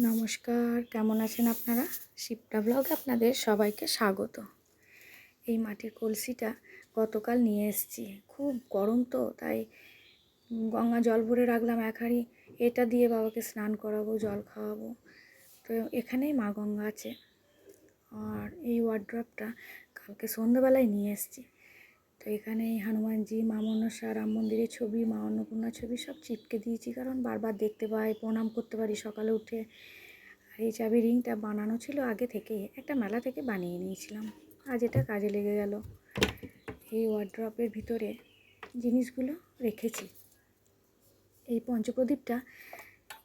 নমস্কার, কেমন আছেন আপনারা? শিপ্রা ব্লগে আপনাদের সবাইকে স্বাগত। এই মাটির কলসিটা গতকাল নিয়ে এসেছি। খুব গরম তো, তাই গঙ্গা জল ভরে রাখলাম এক হাঁড়ি। এটা দিয়ে বাবাকে স্নান করাবো, জল খাওয়াবো। তো এখানেই মা গঙ্গা আছে। আর এই ওয়ার্ড্রপটা কালকে সন্ধ্যেবেলায় নিয়ে এসেছি। এখানে হনুমানজি, মা মনসা, রাম মন্দিরের ছবি, মা অন্নপূর্ণা ছবি সব চিপকে দিয়েছি। কারণ বারবার দেখতে পাই, প্রণাম করতে পারি সকালে উঠে। এই চাবি রিংটা বানানো ছিল আগে থেকে, একটা মেলা থেকে বানিয়ে নিয়েছিলাম। আজ এটা কাজে লেগে গেল। এই ওয়ার্ড্রপের ভিতরে জিনিসগুলো রেখেছি। এই পঞ্চপ্রদীপটা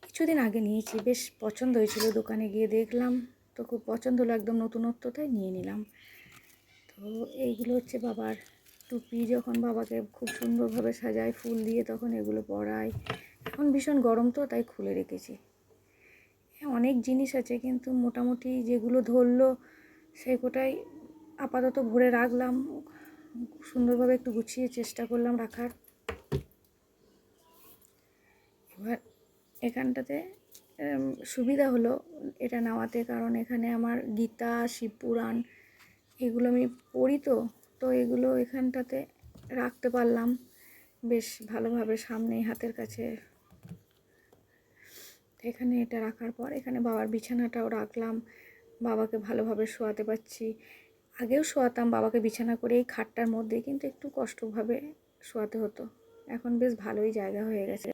কিছুদিন আগে নিয়েছি, বেশ পছন্দ হয়েছিল। দোকানে গিয়ে দেখলাম, তো খুব পছন্দ হলো, একদম নতুনত্বতাই নিয়ে নিলাম। তো এইগুলো হচ্ছে বাবার টুপি যখন বাবাকে খুব সুন্দরভাবে সাজায় ফুল দিয়ে তখন এগুলো পরায়। এখন ভীষণ গরম তো তাই খুলে রেখেছি। হ্যাঁ, অনেক জিনিস আছে কিন্তু মোটামুটি যেগুলো ধরলো কোটাই আপাতত ভরে রাখলাম। সুন্দরভাবে একটু গুছিয়ে চেষ্টা করলাম রাখার। এবার এখানটাতে সুবিধা হলো এটা নেওয়াতে কারণ এখানে আমার গীতা শিবপুরাণ এগুলো আমি পড়ি তো। তো এগুলো এখানটাতে রাখতে পারলাম। বেশ ভালোভাবে সামনে হাতের কাছে। এখানে এটা রাখার পর এখানে বাবার বিছানাটাও রাখলাম। বাবাকে ভালোভাবে শোয়াতে পারছি। আগেও শোয়াতাম বাবাকে বিছানা করে এই খাটটার মধ্যে কিন্তু একটু কষ্টভাবে শোয়াতে হতো। এখন বেশ ভালোই জায়গা হয়ে গেছে।